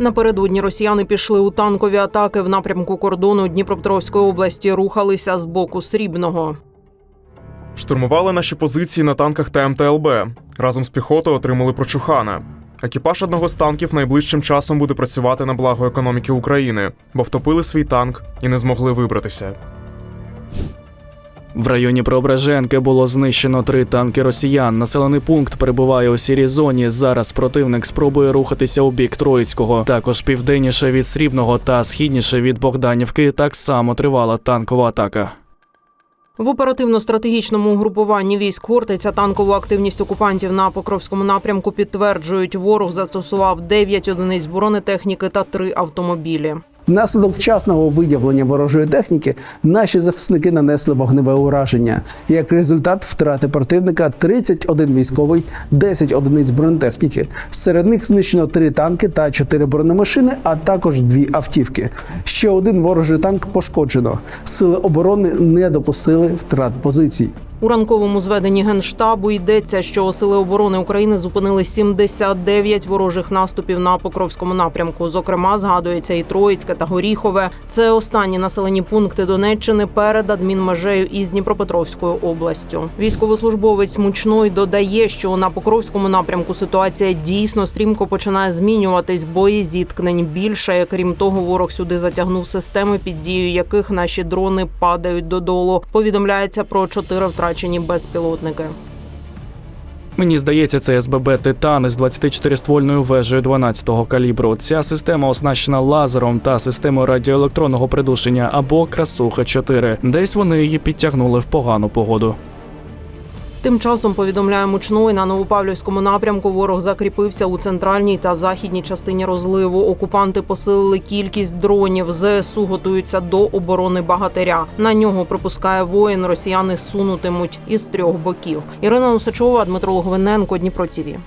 Напередодні росіяни пішли у танкові атаки в напрямку кордону Дніпропетровської області, рухалися з боку Срібного. Штурмували наші позиції на танках та МТЛБ. Разом з піхотою отримали прочухана. Екіпаж одного з танків найближчим часом буде працювати на благо економіки України, бо втопили свій танк і не змогли вибратися. В районі Преображенки було знищено три танки росіян. Населений пункт перебуває у сірій зоні. Зараз противник спробує рухатися у бік Троїцького. Також південніше від Срібного та східніше від Богданівки так само тривала танкова атака. В оперативно-стратегічному угрупуванні військ Хортиця танкову активність окупантів на Покровському напрямку підтверджують. Ворог застосував 9 одиниць бронетехніки та 3 автомобілі. Внаслідок вчасного виявлення ворожої техніки наші захисники нанесли вогневе ураження. Як результат, втрати противника 31 військовий, 10 одиниць бронетехніки. Серед них знищено 3 танки та 4 бронемашини, а також 2 автівки. Ще один ворожий танк пошкоджено. Сили оборони не допустили втрат позицій. У ранковому зведенні генштабу йдеться, що сили оборони України зупинили 79 ворожих наступів на Покровському напрямку. Зокрема, згадується і Троїцьке та Горіхове. Це останні населені пункти Донеччини перед адмінмежею із Дніпропетровською областю. Військовослужбовець Мучной додає, що на Покровському напрямку ситуація дійсно стрімко починає змінюватись. Бої зіткнень більше. Крім того, ворог сюди затягнув системи, під дією яких наші дрони падають додолу. Повідомляється про чотири втрачені безпілотники. Мені здається, це СББ Титан із 24-ствольною вежею 12-го калібру. Ця система оснащена лазером та системою радіоелектронного придушення або красуха 4 Десь вони її підтягнули в погану погоду. Тим часом повідомляє Мучной, на Новопавлівському напрямку ворог закріпився у центральній та західній частині розливу. Окупанти посилили кількість дронів. ЗСУ готуються до оборони багатиря. На нього припускає воїн. Росіяни сунутимуть із трьох боків. Ірина Носачова, Дмитро Логвиненко, Дніпро ТІВІ.